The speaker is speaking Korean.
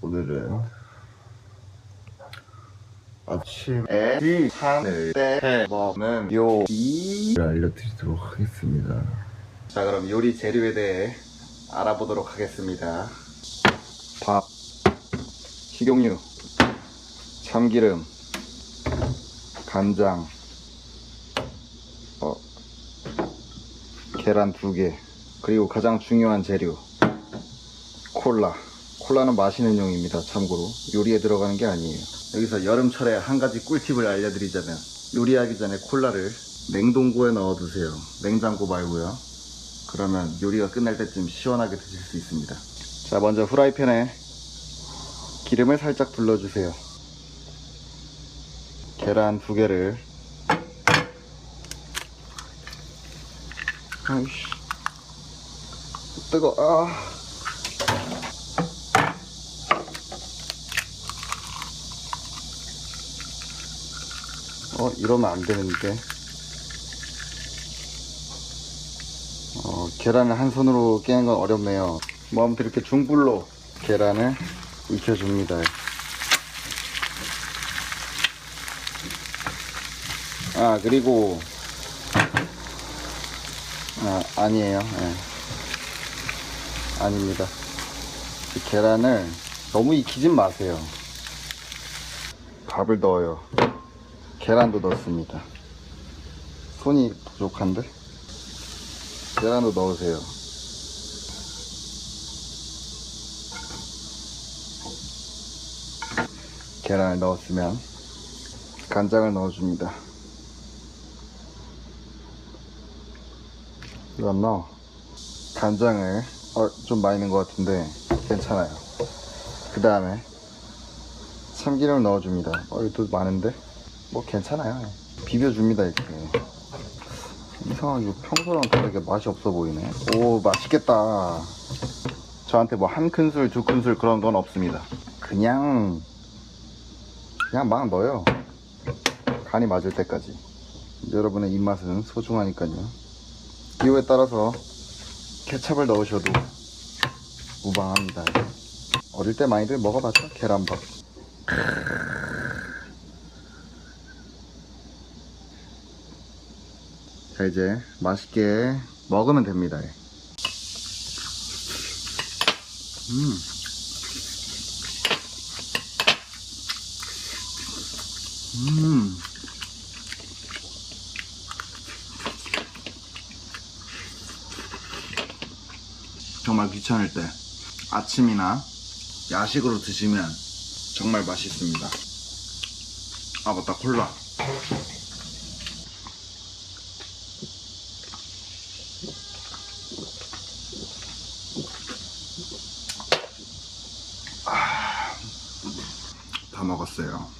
오늘은 아침에 지산을 때 먹는 요리를 알려드리도록 하겠습니다. 자 그럼 요리 재료에 대해 알아보도록 하겠습니다. 밥, 식용유, 참기름, 간장, 어, 계란 두 개, 그리고 가장 중요한 재료 콜라. 콜라는 마시는 용입니다. 참고로 요리에 들어가는 게 아니에요. 여기서 여름철에 한 가지 꿀팁을 알려드리자면 요리하기 전에 콜라를 냉동고에 넣어두세요. 냉장고 말고요. 그러면 요리가 끝날 때쯤 시원하게 드실 수 있습니다. 자, 먼저 후라이팬에 기름을 살짝 둘러주세요. 계란 두 개를 아이씨 뜨거 아 어, 이러면 안 되는데. 어, 계란을 한 손으로 깨는 건 어렵네요. 뭐 아무튼 이렇게 중불로 계란을 익혀줍니다. 아, 그리고, 아, 아니에요. 예. 아닙니다. 이 계란을 너무 익히진 마세요. 밥을 넣어요. 계란도 넣습니다. 손이 부족한데? 계란도 넣으세요. 계란을 넣었으면 간장을 넣어줍니다. 이거 안 넣어. 간장을 어, 좀 많이 넣은 것 같은데 괜찮아요. 그 다음에 참기름을 넣어줍니다. 어, 이것도 많은데? 뭐 괜찮아요. 비벼줍니다 이렇게. 이상하게 평소랑 다르게 맛이 없어 보이네. 오 맛있겠다. 저한테 뭐 한 큰술 두 큰술 그런 건 없습니다. 그냥 그냥 막 넣어요. 간이 맞을 때까지. 여러분의 입맛은 소중하니까요. 기호에 따라서 케찹을 넣으셔도 무방합니다. 어릴 때 많이들 먹어봤죠? 계란밥. 자 이제 맛있게 먹으면 됩니다. 음. 음. 정말 귀찮을 때 아침이나 야식으로 드시면 정말 맛있습니다. 아 맞다 콜라. 먹었어요.